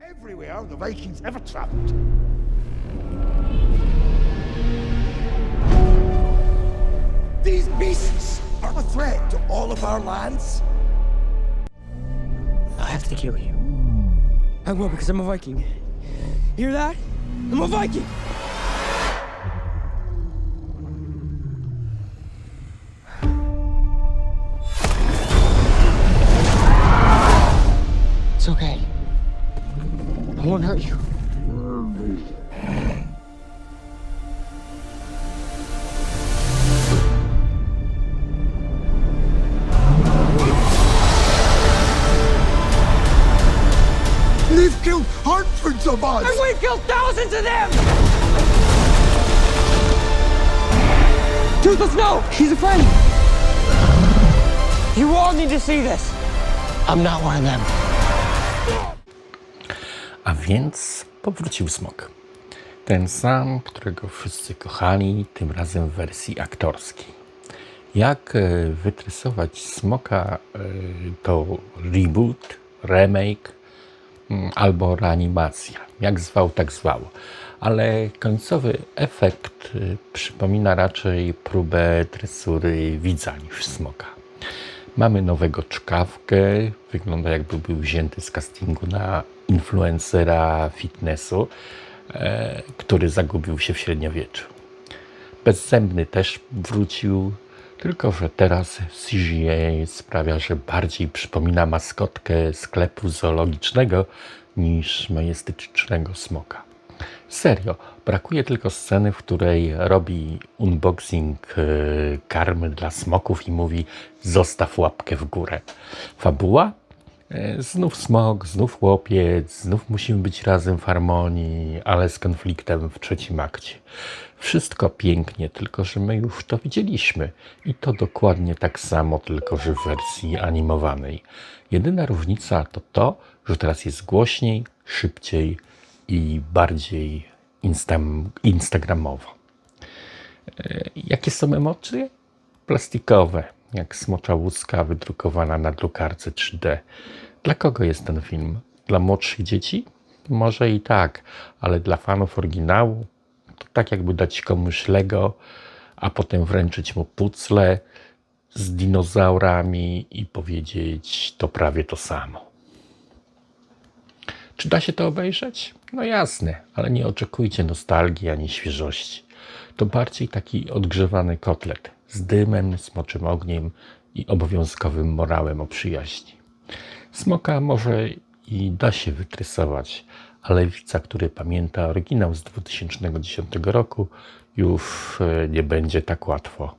Everywhere the Vikings ever traveled. These beasts are a threat to all of our lands. I have to kill you. I will because I'm a Viking. Hear that? I'm a Viking! It's okay. I won't hurt you. They've killed hundreds of us. And we've killed thousands of them! Toothless, no! He's a friend! You all need to see this! I'm not one of them. A więc powrócił smok. Ten sam, którego wszyscy kochali, tym razem w wersji aktorskiej. Jak e, wytresować smoka e, to reboot, remake mm, albo reanimacja. Jak zwał, tak zwał. Ale końcowy efekt e, przypomina raczej próbę tresury widza niż smoka. Mamy nowego czkawkę, wygląda jakby był wzięty z castingu na influencera fitnessu, e, który zagubił się w średniowieczu. Bezzębny też wrócił, tylko że teraz CGI sprawia, że bardziej przypomina maskotkę sklepu zoologicznego niż majestetycznego smoka. Serio, brakuje tylko sceny, w której robi unboxing e, karmy dla smoków i mówi zostaw łapkę w górę. Fabuła? E, Znów smok, znów łopiec, znów musimy być razem w harmonii, ale z konfliktem w trzecim akcie. Wszystko pięknie, tylko że my już to widzieliśmy. I to dokładnie tak samo, tylko że w wersji animowanej. Jedyna różnica to to, że teraz jest głośniej, szybciej i bardziej instam, instagramowo. E, Jakie są emocje? Plastikowe, jak smocza łuska wydrukowana na drukarce 3D. Dla kogo jest ten film? Dla młodszych dzieci? Może i tak, ale dla fanów oryginału to tak jakby dać komuś Lego, a potem wręczyć mu pucle z dinozaurami i powiedzieć to prawie to samo. Czy da się to obejrzeć? No jasne, ale nie oczekujcie nostalgii ani świeżości. To bardziej taki odgrzewany kotlet z dymem, smoczym ogniem i obowiązkowym morałem o przyjaźni. Smoka może i da się wytrysować, ale widza, który pamięta oryginał z 2010 roku, już e, nie będzie tak łatwo